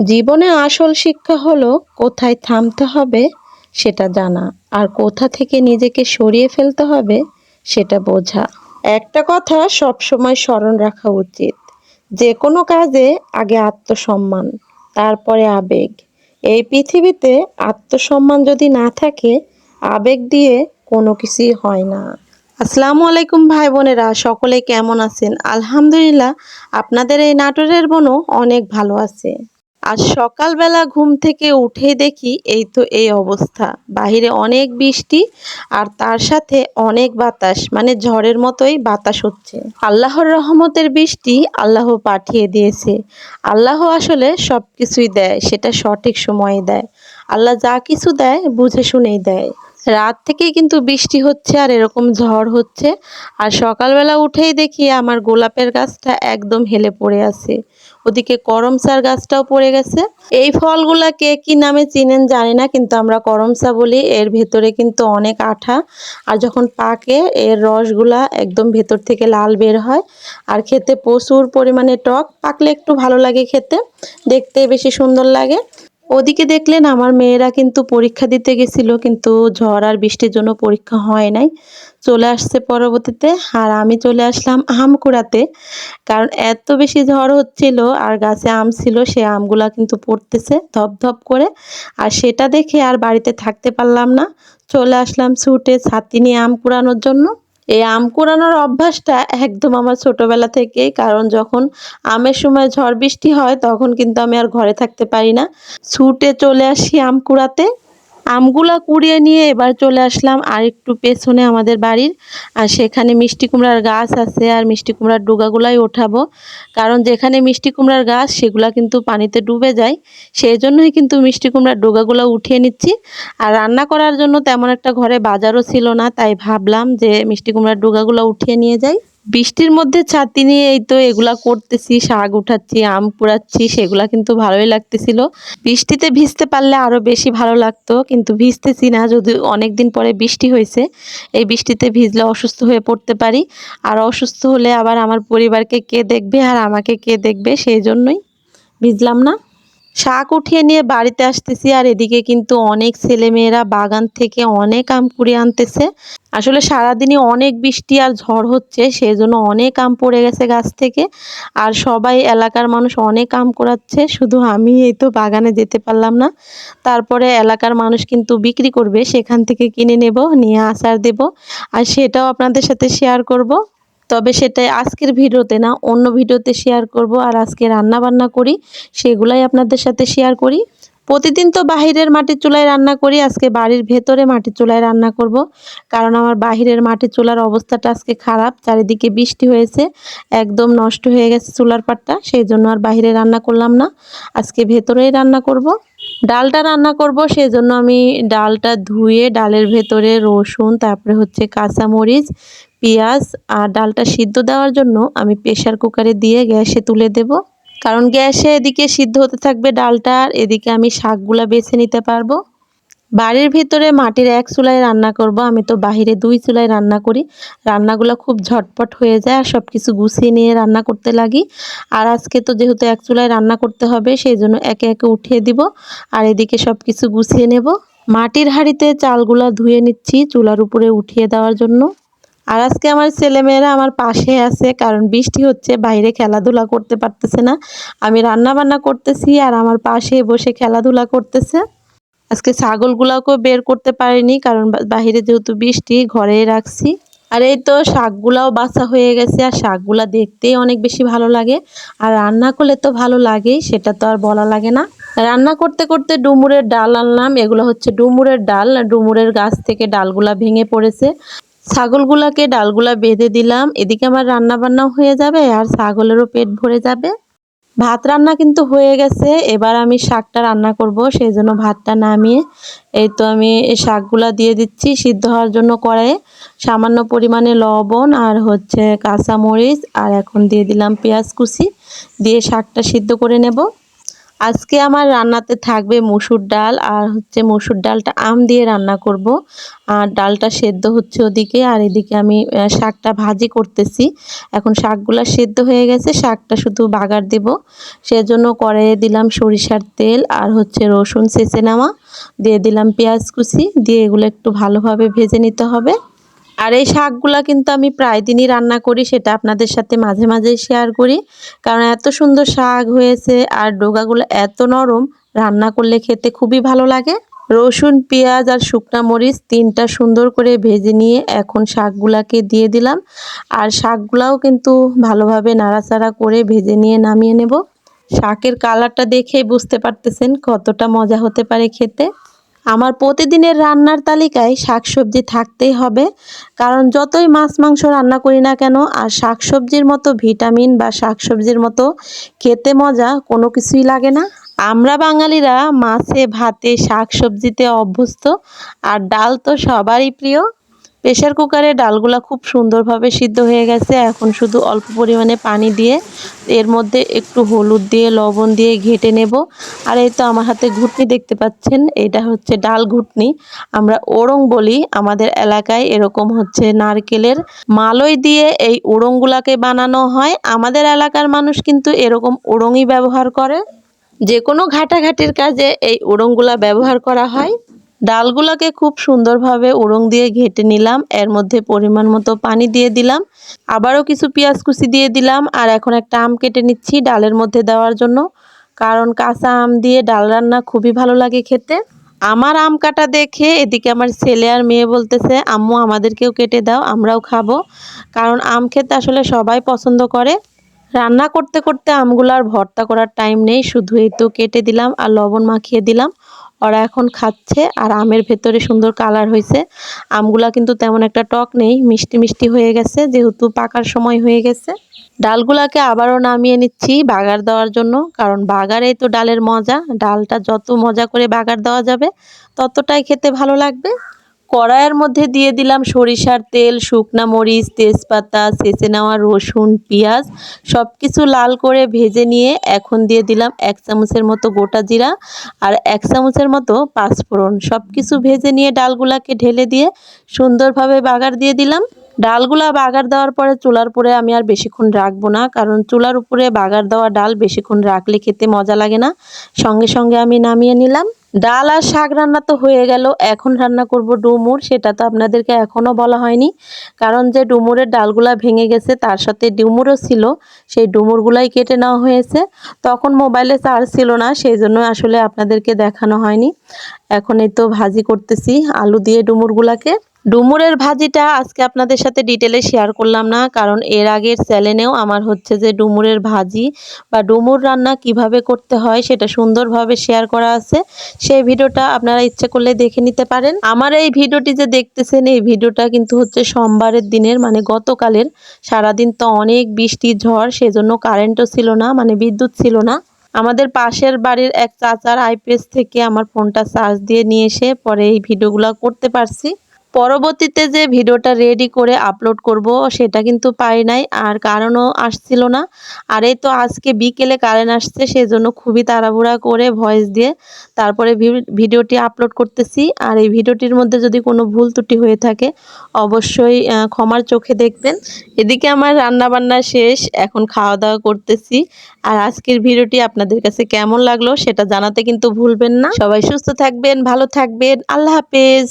জীবনে আসল শিক্ষা হলো কোথায় থামতে হবে সেটা জানা, আর কোথা থেকে নিজেকে সরিয়ে ফেলতে হবে সেটা বোঝা। একটা কথা সবসময় স্মরণ রাখা উচিত, যে কোনো কাজে আগে আত্মসম্মান, তারপরে আবেগ। এই পৃথিবীতে আত্মসম্মান যদি না থাকে, আবেগ দিয়ে কোনো কিছুই হয় না। আসসালামু আলাইকুম ভাই বোনেরা, সকলে কেমন আছেন? আলহামদুলিল্লাহ, আপনাদের এই নাটোরের বোনও অনেক ভালো আছে। আজ সকালবেলা ঘুম থেকে উঠে দেখি এই তো এই অবস্থা। বাহিরে অনেক বৃষ্টি আর তার সাথে অনেক বাতাস মানে ঝড়ের মতোই বাতাস হচ্ছে। আল্লাহর রহমতের বৃষ্টি আল্লাহ পাঠিয়ে দিয়েছে। আল্লাহ আসলে সব কিছুই দেয়, সেটা সঠিক সময়ে দেয়। আল্লাহ যা কিছু দেয়, বুঝে শুনেই দেয়। রাত থেকেই কিন্তু বৃষ্টি হচ্ছে আর এরকম ঝড় হচ্ছে। আর সকালবেলা উঠেই দেখি আমার গোলাপের গাছটা একদম হেলে পড়ে আছে। ওদিকে করমসার গাছটাও পড়ে গেছে। এই ফলগুলা কে কি নামে চিনেন জানি না, কিন্তু আমরা করমসা বলি। এর ভেতরে কিন্তু অনেক আঠা। আর যখন পাকে, এর রসগুলা একদম ভেতর থেকে লাল বের হয়। আর খেতে প্রচুর পরিমাণে টক। পাকলে একটু ভালো লাগে খেতে। দেখতে বেশি সুন্দর লাগে। ওদিকে দেখলেন আমার মেয়েরা কিন্তু পরীক্ষা দিতে গেছিল, কিন্তু ঝড় আর বৃষ্টির জন্য পরীক্ষা হয় নাই। চলে আসছে পরবর্তীতে, আর আমি চলে আসলাম আম কুড়াতে কারণ এত বেশি ঝড় হচ্ছিল, আর গাছে আম ছিল, সে আমগুলা কিন্তু পড়তেছে ধপ ধপ করে। আর সেটা দেখে আর বাড়িতে থাকতে পারলাম না। চলে আসলাম ছুটে ছাতি নিয়ে আম কুড়ানোর জন্য। এই আম কুড়ানোর অভ্যাসটা একদম আমার ছোটবেলা থেকে কারণ যখন আমের সময় ঝড় বৃষ্টি হয়, তখন কিন্তু আমি আর ঘরে থাকতে পারি না। ছুটে চলে আসি আম কুড়াতে। আমগুলা কুড়িয়ে নিয়ে এবার চলে আসলাম আর একটু পেছনে আমাদের বাড়ির। আর সেখানে মিষ্টি কুমড়ার গাছ আছে আর মিষ্টি কুমড়ার ডুগাগুলাই ওঠাবো। কারণ যেখানে মিষ্টি কুমড়ার গাছ, সেগুলা কিন্তু পানিতে ডুবে যায়। সেই জন্যই কিন্তু মিষ্টি কুমড়ার ডোগাগুলো উঠিয়ে নিচ্ছি। আর রান্না করার জন্য তেমন একটা ঘরে বাজারও ছিল না, তাই ভাবলাম যে মিষ্টি কুমড়ার ডোগাগুলো উঠিয়ে নিয়ে যাই। বৃষ্টির মধ্যে ছাতি নিয়ে এই তো এগুলা করতেছি, শাক উঠাচ্ছি, আম পুড়াচ্ছি, সেগুলা কিন্তু ভালোই লাগতেছিল। বৃষ্টিতে ভিজতে পারলে আরও বেশি ভালো লাগতো, কিন্তু ভিজতেছি না, যদি অনেক দিন পরে বৃষ্টি হয়েছে, এই বৃষ্টিতে ভিজলে অসুস্থ হয়ে পড়তে পারি। আর অসুস্থ হলে আবার আমার পরিবারকে কে দেখবে আর আমাকে কে দেখবে, সেই জন্যই ভিজলাম না। শাক উঠিয়ে নিয়ে বাড়িতে আসতেছি, আর এদিকে কিন্তু অনেক ছেলেমেয়েরা বাগান থেকে অনেক আম কুড়িয়ে আনতেছে। আসলে সারাদিনই অনেক বৃষ্টি আর ঝড় হচ্ছে সেই জন্য অনেক আম পড়ে গেছে গাছ থেকে। আর সবাই, এলাকার মানুষ অনেক আম করাচ্ছে শুধু আমি এই তো বাগানে যেতে পারলাম না। তারপরে এলাকার মানুষ কিন্তু বিক্রি করবে, সেখান থেকে কিনে নেব, নিয়ে আচার দেব। আর সেটাও আপনাদের সাথে শেয়ার করব। তবে সেটাই আজকের ভিডিওতে না, অন্য ভিডিওতে শেয়ার করব আর আজকে রান্না বান্না করি, সেগুলাই আপনাদের সাথে শেয়ার করি। প্রতিদিন তো বাহিরের মাটির চুলায় রান্না করি, আজকে বাড়ির ভেতরে মাটির চুলায় রান্না করব। কারণ আমার বাহিরের মাটির চুলার অবস্থাটা আজকে খারাপ, চারিদিকে বৃষ্টি হয়েছে, একদম নষ্ট হয়ে গেছে চুলার পাটটা, সেই জন্য আর বাহিরে রান্না করলাম না। আজকে ভেতরেই রান্না করব। ডালটা রান্না করব, সেই জন্য আমি ডালটা ধুয়ে, ডালের ভেতরে রসুন, তারপরে হচ্ছে কাঁচামরিচ পেঁয়াজ আর ডালটা সিদ্ধ দেওয়ার জন্য আমি প্রেশার কুকারে দিয়ে গ্যাসে তুলে দেব। কারণ গ্যাসে এদিকে সিদ্ধ হতে থাকবে ডালটা আর এদিকে আমি শাকগুলা বেছে নিতে পারব। বাড়ির ভিতরে মাটির এক চুলায় রান্না করব। আমি তো বাহিরে দুই চুলায় রান্না করি। রান্নাগুলো খুব ঝটপট হয়ে যায় আর সব কিছু গুছিয়ে নিয়ে রান্না করতে লাগি। আর আজকে তো যেহেতু এক চুলায় রান্না করতে হবে, সেই জন্য একে একে উঠিয়ে দিব আর এদিকে সব কিছু গুছিয়ে নেব। মাটির হাঁড়িতে চালগুলা ধুয়ে নিচ্ছি, চুলার উপরে উঠিয়ে দেওয়ার জন্য। আর আজকে আমার ছেলেমেয়েরা আমার পাশে আছে, কারণ বৃষ্টি হচ্ছে, বাইরে খেলাধুলা করতে পারতেছে না। আমি রান্না বান্না করতেছি আর আমার পাশে বসে খেলাধুলা করতেছে। আজকে ছাগলগুলাকেও বের করতে পারিনি, কারণ বাহিরে যেহেতু বৃষ্টি ঘরে রাখছি। আর এই তো শাকগুলাও বাছা হয়ে গেছে, আর শাকগুলা দেখতেই অনেক বেশি ভালো লাগে। আর রান্না করলে তো ভালো লাগেই, সেটা তো আর বলা লাগে না। রান্না করতে করতে ডুমুরের ডাল আনলাম, এগুলো হচ্ছে ডুমুরের ডাল। ডুমুরের গাছ থেকে ডালগুলা ভেঙে পড়েছে। ছাগলগুলাকে ডালগুলা বেঁধে দিলাম। এদিকে আমার রান্না বান্না হয়ে যাবে আর ছাগলেরও পেট ভরে যাবে। ভাত রান্না কিন্তু হয়ে গেছে। এবার আমি শাকটা রান্না করব, সেই জন্য ভাতটা নামিয়ে এই তো আমি শাকগুলা দিয়ে দিচ্ছি সিদ্ধ হওয়ার জন্য কড়াইয়ে। সামান্য পরিমাণে লবণ আর হচ্ছে কাঁচামরিচ আর এখন দিয়ে দিলাম পেঁয়াজ কুচি। দিয়ে শাকটা সিদ্ধ করে নেব। আজকে আমার রান্নাতে থাকবে মুসুর ডাল আর হচ্ছে মুসুর ডালটা আম দিয়ে রান্না করব। আর ডালটা সেদ্ধ হচ্ছে ওদিকে আর এদিকে আমি শাকটা ভাজি করতেছি। এখন শাকগুলা সেদ্ধ হয়ে গেছে, শাকটা শুধু বাগার দেব। সেজন্য কড়াইয়ে দিলাম সরিষার তেল আর হচ্ছে রসুন চেঁচে নেওয়া। দিয়ে দিলাম পেঁয়াজ কুচি, দিয়ে এগুলো একটু ভালোভাবে ভেজে নিতে হবে। আর এই শাকগুলা কিন্তু আমি প্রায় দিনই রান্না করি, সেটা আপনাদের সাথে মাঝে মাঝে শেয়ার করি। কারণ এত সুন্দর শাক হয়েছে আর ডোগাগুলো এত নরম, রান্না করলে খেতে খুবই ভালো লাগে। রসুন, পেঁয়াজ আর শুকনা মরিচ তিনটা সুন্দর করে ভেজে নিয়ে এখন শাকগুলাকে দিয়ে দিলাম। আর শাকগুলাও কিন্তু ভালোভাবে নাড়াচাড়া করে ভেজে নিয়ে নামিয়ে নেব। শাকের কালারটা দেখেই বুঝতে পারতেছেন কতটা মজা হতে পারে খেতে। আমার প্রতিদিনের রান্নার তালিকায় শাকসবজি থাকতেই হবে, কারণ যতই মাছ, মাংস রান্না করি না কেন, আর শাকসবজির মতো ভিটামিন বা শাকসবজির মতো খেতে মজা কোনো কিছুই লাগে না। আমরা বাঙালিরা মাছে, ভাতে, শাকসবজিতে অভ্যস্ত, আর ডাল তো সবারই প্রিয়। প্রেশার কুকারে ডালগুলা খুব সুন্দরভাবে সিদ্ধ হয়ে গেছে। এখন শুধু অল্প পরিমাণে পানি দিয়ে এর মধ্যে একটু হলুদ দিয়ে, লবণ দিয়ে ঘেটে নেব। আর এই তো আমার হাতে ঘুটনি দেখতে পাচ্ছেন, এটা হচ্ছে ডাল ঘুটনি। আমরা ওড়ং বলি, আমাদের এলাকায় এরকম হচ্ছে নারকেলের মালই দিয়ে এই ওড়ংগুলাকে বানানো হয়। আমাদের এলাকার মানুষ কিন্তু এরকম ওড়ংই ব্যবহার করে। যে কোনো ঘাটাঘাটির কাজে এই উড়ংগুলা ব্যবহার করা হয়। ডালগুলোকে খুব সুন্দরভাবে উড়ং দিয়ে ঘেটে নিলাম। এর মধ্যে পরিমাণ মতো পানি দিয়ে দিলাম। আবারও কিছু পেঁয়াজ কুচি দিয়ে দিলাম। আর এখন একটা আম কেটে নিচ্ছি ডালের মধ্যে দেওয়ার জন্য। কারণ কাঁচা আম দিয়ে ডাল রান্না খুবই ভালো লাগে খেতে। আমার আম কাটা দেখে এদিকে আমার ছেলে আর মেয়ে বলতেছে, আম্মু, আমাদেরকেও কেটে দাও, আমরাও খাব। কারণ আম খেতে আসলে সবাই পছন্দ করে। রান্না করতে করতে আমগুলো আর ভর্তা করার টাইম নেই। শুধু এই তো কেটে দিলাম আর লবণ মাখিয়ে দিলাম। ওরা এখন খাচ্ছে আর আমের ভেতরে সুন্দর কালার হয়েছে। আমগুলা কিন্তু তেমন একটা টক নেই, মিষ্টি মিষ্টি হয়ে গেছে, যেহেতু পাকার সময় হয়ে গেছে। ডালগুলাকে আবারও নামিয়ে নিচ্ছি বাগার দেওয়ার জন্য, কারণ বাগারেই তো ডালের মজা। ডালটা যত মজা করে বাগার দেওয়া যাবে, ততটাই খেতে ভালো লাগবে। কড়াইয়ের মধ্যে দিয়ে দিলাম সরিষার তেল, শুকনা মরিচ, তেজপাতা, চেঁচে নেওয়া রসুন, পেঁয়াজ সব কিছু লাল করে ভেজে নিয়ে এখন দিয়ে দিলাম এক চামচের মতো গোটা জিরা আর এক চামচের মতো পাঁচফোড়ন। সব কিছু ভেজে নিয়ে ডালগুলাকে ঢেলে দিয়ে সুন্দরভাবে বাগার দিয়ে দিলাম। ডালগুলা বাগার দেওয়ার পরে চুলার উপরে আমি আর বেশিক্ষণ রাখব না, কারণ চুলার উপরে বাগার দেওয়া ডাল বেশিক্ষণ রাখলে খেতে মজা লাগে না। সঙ্গে সঙ্গে আমি নামিয়ে নিলাম। ডাল আর শাক রান্না তো হয়ে গেল, এখন রান্না করব ডুমুর, সেটা তো আপনাদেরকে এখনও বলা হয়নি। কারণ যে ডুমুরের ডালগুলা ভেঙে গেছে, তার সাথে ডুমুরও ছিল, সেই ডুমুরগুলাই কেটে নেওয়া হয়েছে। তখন মোবাইলে চার্জ ছিল না, সেই জন্য আসলে আপনাদেরকে দেখানো হয়নি। এখন এই তো ভাজি করতেছি, আলু দিয়ে ডুমুরগুলাকে। ডুমুরের ভাজিটা আজকে আপনাদের সাথে ডিটেলে শেয়ার করলাম না, কারণ এর আগের চ্যানেলেও আমার হচ্ছে যে ডুমুরের ভাজি বা ডুমুর রান্না কীভাবে করতে হয় সেটা সুন্দরভাবে শেয়ার করা আছে। সেই ভিডিওটা আপনারা ইচ্ছে করলে দেখে নিতে পারেন। আমার এই ভিডিওটি যে দেখতেছেন, এই ভিডিওটা কিন্তু হচ্ছে সোমবারের দিনের মানে গতকালের। সারাদিন তো অনেক বৃষ্টি, ঝড়, সেজন্য কারেন্টও ছিল না মানে বিদ্যুৎ ছিল না। আমাদের পাশের বাড়ির এক চাচার আইপিএস থেকে আমার ফোনটা চার্জ দিয়ে নিয়ে এসে পরে এই ভিডিওগুলো করতে পারছি। পরবর্তীতে যে ভিডিওটা রেডি করে আপলোড করব, সেটা কিন্তু পাই নাই, আর কারণও আসছিল না। আর এই তো আজকে বিকেলে কারেন্ট আসছে সেই জন্য খুবই তাড়াহুড়া করে ভয়েস দিয়ে তারপরে ভিডিওটি আপলোড করতেছি। আর এই ভিডিওটির মধ্যে যদি কোনো ভুল ত্রুটি হয়ে থাকে, অবশ্যই ক্ষমার চোখে দেখবেন। এদিকে আমার রান্না বান্না শেষ, এখন খাওয়া দাওয়া করতেছি। আর আজকের ভিডিওটি আপনাদের কাছে কেমন লাগল, সেটা জানাতে কিন্তু ভুলবেন না। সবাই সুস্থ থাকবেন, ভালো থাকবেন। আল্লাহ হাফেজ।